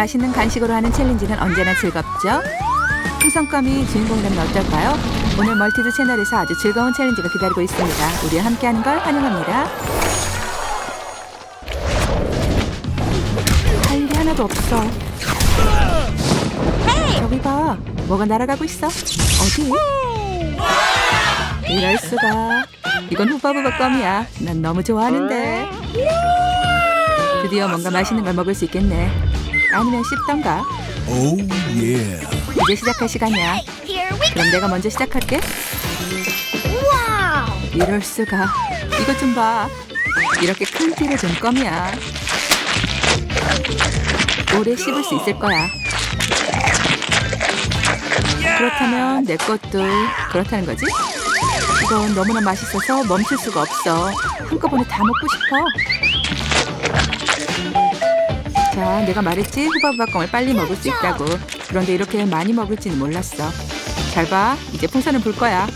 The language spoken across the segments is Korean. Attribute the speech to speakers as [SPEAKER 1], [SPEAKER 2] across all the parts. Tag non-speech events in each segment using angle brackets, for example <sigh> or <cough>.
[SPEAKER 1] 맛있는 간식으로 하는 챌린지는 언제나 즐겁죠? 풍선껌이 주인공이라면 어떨까요? 오늘 멀티드 채널에서 아주 즐거운 챌린지가 기다리고 있습니다. 우리와 함께하는 걸 환영합니다. 할 일이 하나도 없어. 저기 봐, 뭐가 날아가고 있어? 어디? 이럴 수가. 이건 후바부바 껌이야. 난 너무 좋아하는데. 드디어 뭔가 맛있는 걸 먹을 수 있겠네. 아니면 씹던가.
[SPEAKER 2] Oh yeah.
[SPEAKER 1] 이제 시작할 시간이야. 그럼 내가 먼저 시작할게. 이럴 수가. 이것 좀 봐. 이렇게 큰 티를 준 껌이야. 오래 씹을 수 있을 거야. 그렇다면 내 것도 그렇다는 거지? 이건 너무나 맛있어서 멈출 수가 없어. 한꺼번에 다 먹고 싶어. 자, 내가 말했지 후바부바 껌을 빨리 먹을 수 있다고. 그런데 이렇게 많이 먹을지는 몰랐어. 잘 봐, 이제 풍선을 불 거야.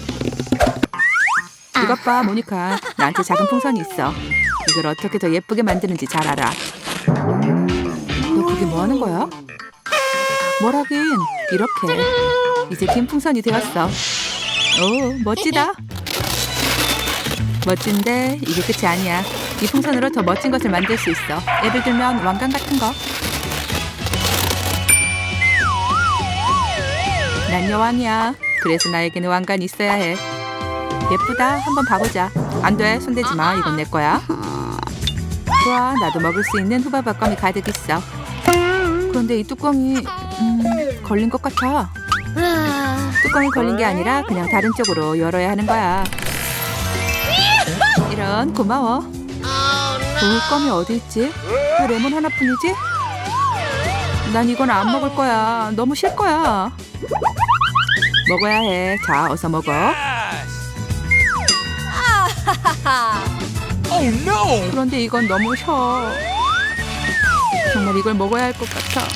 [SPEAKER 1] 이것 봐, 모니카. 나한테 작은 풍선이 있어. 이걸 어떻게 더 예쁘게 만드는지 잘 알아. 너 그게 뭐 하는 거야? 뭐라긴 이렇게. 이제 긴 풍선이 되었어. 오, 멋지다. 멋진데 이게 끝이 아니야. 이 풍선으로 더 멋진 것을 만들 수 있어. 예를 들면 왕관 같은 거. 난 여왕이야. 그래서 나에게는 왕관이 있어야 해. 예쁘다. 한번 봐보자. 안 돼. 손대지 마. 이건 내 거야. 좋아. 나도 먹을 수 있는 후바바 껌이 가득 있어. 그런데 이 뚜껑이 음, 걸린 것 같아. 뚜껑이 걸린 게 아니라 그냥 다른 쪽으로 열어야 하는 거야. 이런 고마워. 그 껌이 어디 있지? 왜 레몬 하나뿐이지? 난 이건 안 먹을 거야. 너무 싫 거야. 먹어야 해. 자, 어서 먹어.
[SPEAKER 2] No.
[SPEAKER 1] 그런데 이건 너무 셔. 정말 이걸 먹어야 할 것 같아.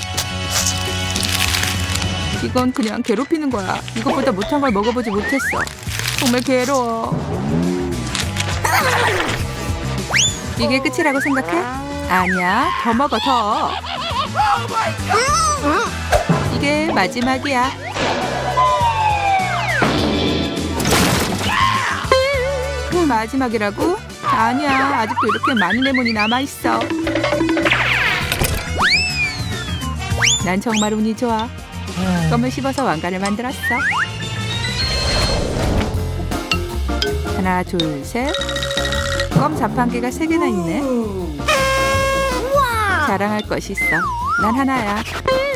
[SPEAKER 1] 이건 그냥 괴롭히는 거야. 이것보다 못한 걸 먹어보지 못했어. 정말 괴로워. 이게 끝이라고 생각해? 아니야. 더 먹어, 더. 이게 마지막이야. 마지막이라고? 아니야. 아직도 이렇게 많은 레몬이 남아있어. 난 정말 운이 좋아. 껌을 씹어서 왕관을 만들었어. 하나, 둘, 셋. 껌 자판기가 세 개나 있네. 자랑할 것이 있어. 난 하나야.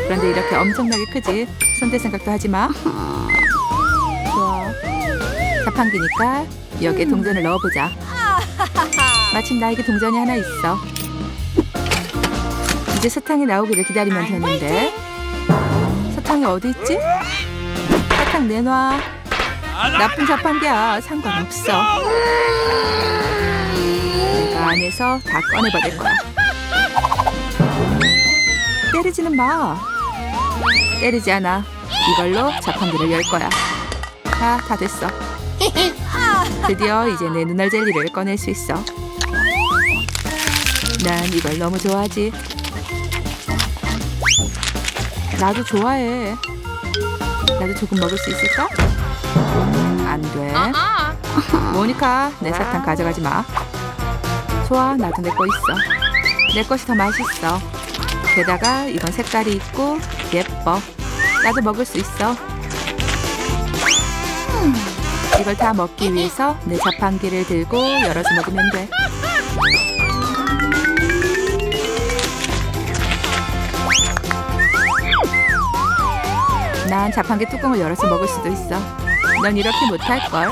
[SPEAKER 1] 그런데 이렇게 엄청나게 크지? 손댈 생각도 하지 마. 좋아. 자판기니까 여기에 동전을 넣어보자. <laughs> 마침 나에게 동전이 하나 있어. 이제 사탕이 나오기를 기다리면 되는데. 사탕이 어디 있지? 사탕 내놔. 나쁜 자판기야. 상관없어. 안에서 다 꺼내버릴 거야. 때리지는 마. 때리지 않아. 이걸로 자판기를 열 거야. 자, 다 됐어. <laughs> 드디어 이제 내 눈알 젤리를 꺼낼 수 있어. 난 이걸 너무 좋아하지. 나도 좋아해. 나도 조금 먹을 수 있을까? 안 돼. 모니카, 내 사탕 가져가지 마. 좋아, 나도 내 거 있어. 내 것이 더 맛있어. 게다가 이건 색깔이 있고 예뻐. 나도 먹을 수 있어. 이걸 다 먹기 위해서 내 자판기를 들고 열어서 먹으면 돼. 난 자판기 뚜껑을 열어서 먹을 수도 있어. 넌 이렇게 못할걸?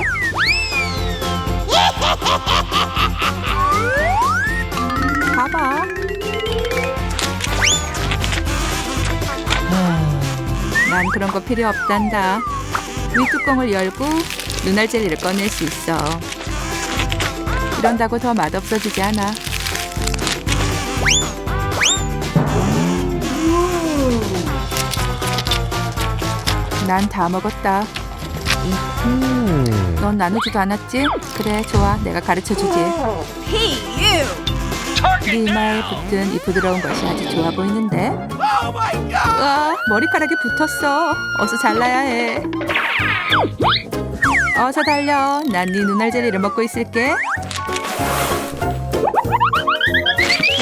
[SPEAKER 1] 난 그런 거 필요 없단다. 위 뚜껑을 열고 눈알 젤리를 꺼낼 수 있어. 이런다고 더 맛없어지지 않아. 난 다 먹었다. 넌 나누지도 않았지? 그래, 좋아. 내가 가르쳐 주지.
[SPEAKER 3] Hey, you!
[SPEAKER 1] 네 이마에 붙은 이 부드러운 것이 아주 좋아 보이는데.
[SPEAKER 2] My god!
[SPEAKER 1] 으아, 머리카락이 붙었어. 어서 잘라야 해. 어서 달려. 난 네 눈알 젤리를 먹고 있을게.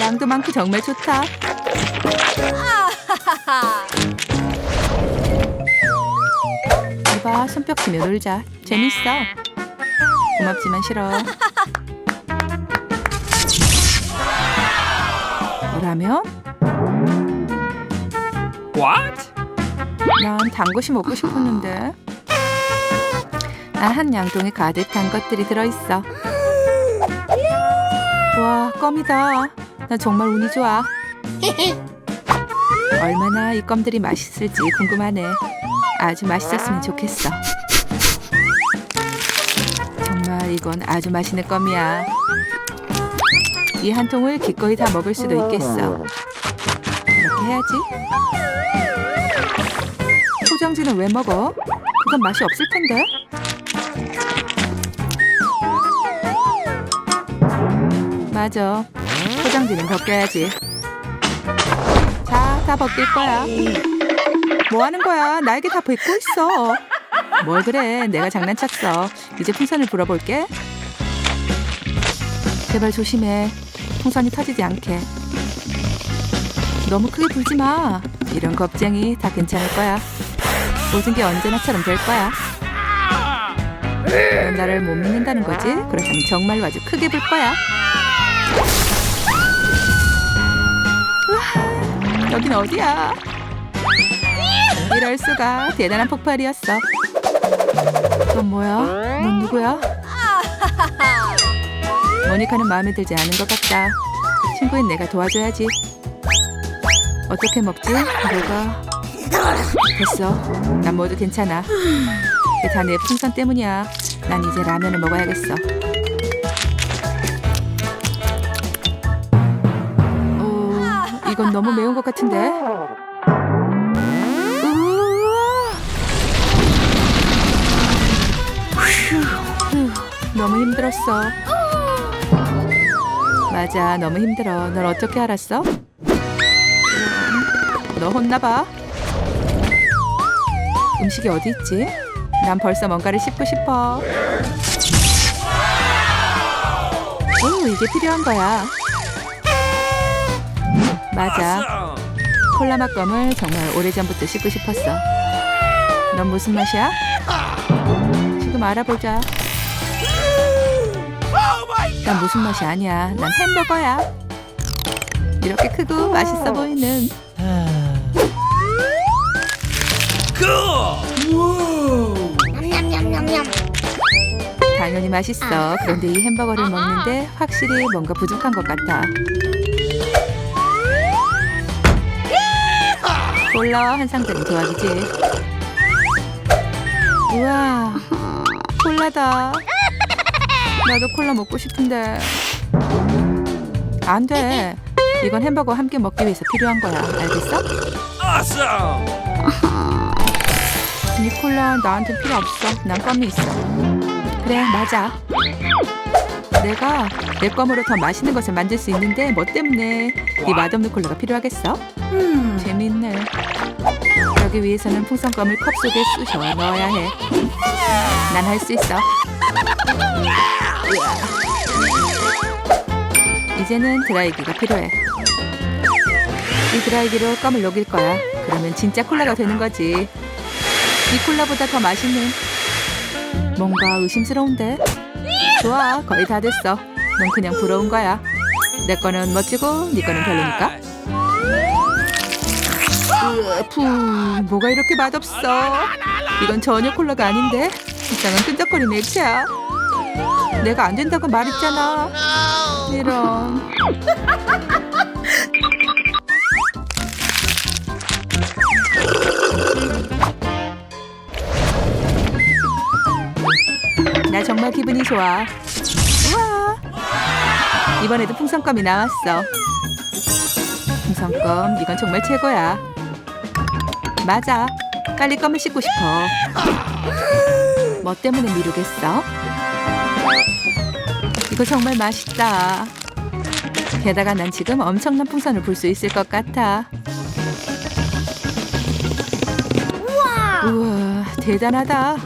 [SPEAKER 1] 양도 많고 정말 좋다. <laughs> 이봐, 손뼉 치며 놀자. 재밌어. 고맙지만 싫어. 라면?
[SPEAKER 2] What?
[SPEAKER 1] 난 단 것이 먹고 싶었는데. 난한 양동에 가득 단 것들이 들어있어. 와, 껌이다. 나 정말 운이 좋아. 얼마나 이 껌들이 맛있을지 궁금하네. 아주 맛있었으면 좋겠어. 정말 이건 아주 맛있는 껌이야. 이 한 통을 기꺼이 다 먹을 수도 있겠어. 이렇게 해야지. 포장지는 왜 먹어? 그건 맛이 없을 텐데. 맞아. 포장지는 벗겨야지. 자, 다 벗길 거야. 뭐 하는 거야? 날개 다 벗고 있어. 뭘 그래? 내가 장난쳤어. 이제 풍선을 불어볼게. 제발 조심해. 풍선이 터지지 않게. 너무 크게 불지 마. 이런 겁쟁이 다 괜찮을 거야. 모든 게 언제나처럼 될 거야. 넌 나를 못 믿는다는 거지? 그렇다면 정말로 아주 크게 불 거야. 여긴 어디야? 이럴 수가 대단한 폭발이었어. 넌 뭐야? 넌 누구야? 모니카는 마음에 들지 않은 것 같다. 친구인 내가 도와줘야지. 어떻게 먹지? 뭐가? 됐어. 난 모두 괜찮아. 다내 풍선 때문이야. 난 이제 라면을 먹어야겠어. 어, 이건 너무 매운 것 같은데. 너무 힘들었어. 맞아, 너무 힘들어. 널 어떻게 알았어? 너 혼나봐. 음식이 어디 있지? 난 벌써 뭔가를 씹고 싶어. 오, 이게 필요한 거야. 맞아. 콜라 맛검을 정말 오래전부터 씹고 싶었어. 넌 무슨 맛이야? 지금 알아보자. 난 무슨 맛이 아니야. 난 햄버거야. 이렇게 크고 맛있어 보이는. 당연히 맛있어. 그런데 이 햄버거를 먹는데 확실히 뭔가 부족한 것 같아. 콜라 한 상자는 도와주지. 우와, 콜라다. 나도 콜라 먹고 싶은데. 안 돼. 이건 햄버거 함께 먹기 위해서 필요한 거야. 알겠어?
[SPEAKER 2] Awesome!
[SPEAKER 1] 이 콜라 나한테 필요 없어. 난 껌이 있어. 그래, 맞아. 내가 내 껌으로 더 맛있는 것을 만들 수 있는데 뭐 때문에 이 맛없는 콜라가 필요하겠어? 재밌네. 그러기 위해서는 풍선껌을 컵 속에 쑤셔 넣어야 해. 난 할 수 있어. 이제는 드라이기가 필요해. 이 드라이기로 껌을 녹일 거야. 그러면 진짜 콜라가 되는 거지. 이 콜라보다 더 맛있는. 뭔가 의심스러운데? 좋아, 거의 다 됐어. 넌 그냥 부러운 거야. 내 거는 멋지고 네 거는 별로니까. 으, 푸, 뭐가 이렇게 맛없어? 이건 전혀 콜라가 아닌데? 이상한 끈적거리는 액체야. 내가 안 된다고 말했잖아. 이런. <laughs> 나 정말 기분이 좋아. 우와. 이번에도 풍선껌이 나왔어. 풍선껌, 이건 정말 최고야. 맞아. 빨리 껌을 씹고 싶어. 뭐 때문에 미루겠어? 이거 정말 맛있다. 게다가 난 지금 엄청난 풍선을 불 수 있을 것 같아. 우와, 대단하다.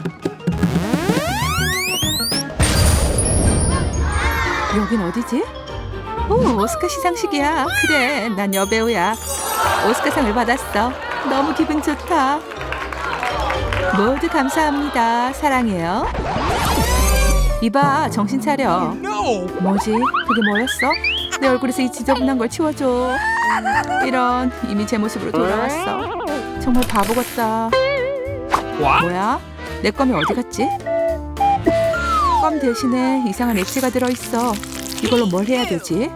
[SPEAKER 1] 여긴 어디지? 오, 오스카 시상식이야. 그래, 난 여배우야. 오스카상을 받았어. 너무 기분 좋다. 모두 감사합니다. 사랑해요. 이봐, 정신 차려. 뭐지? 그게 뭐였어? 내 얼굴에서 이 지저분한 걸 치워줘. 이런, 이미 제 모습으로 돌아왔어. 정말 바보 같다. 뭐야? 내 껌이 어디 갔지? 껌 대신에 이상한 액체가 들어있어. 이걸로 뭘 해야 되지?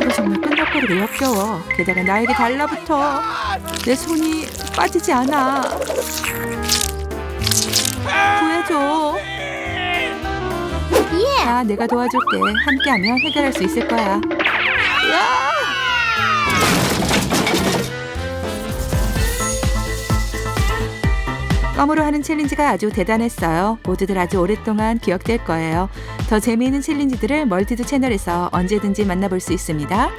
[SPEAKER 1] 이거 정말 끈적거리고 역겨워. 게다가 나에게 달라붙어. 내 손이 빠지지 않아. 구해줘. 아, 내가 도와줄게. 함께하면 해결할 수 있을 거야. 으아! 껌으로 하는 챌린지가 아주 대단했어요. 모두들 아주 오랫동안 기억될 거예요. 더 재미있는 챌린지들을 멀티드 채널에서 언제든지 만나볼 수 있습니다.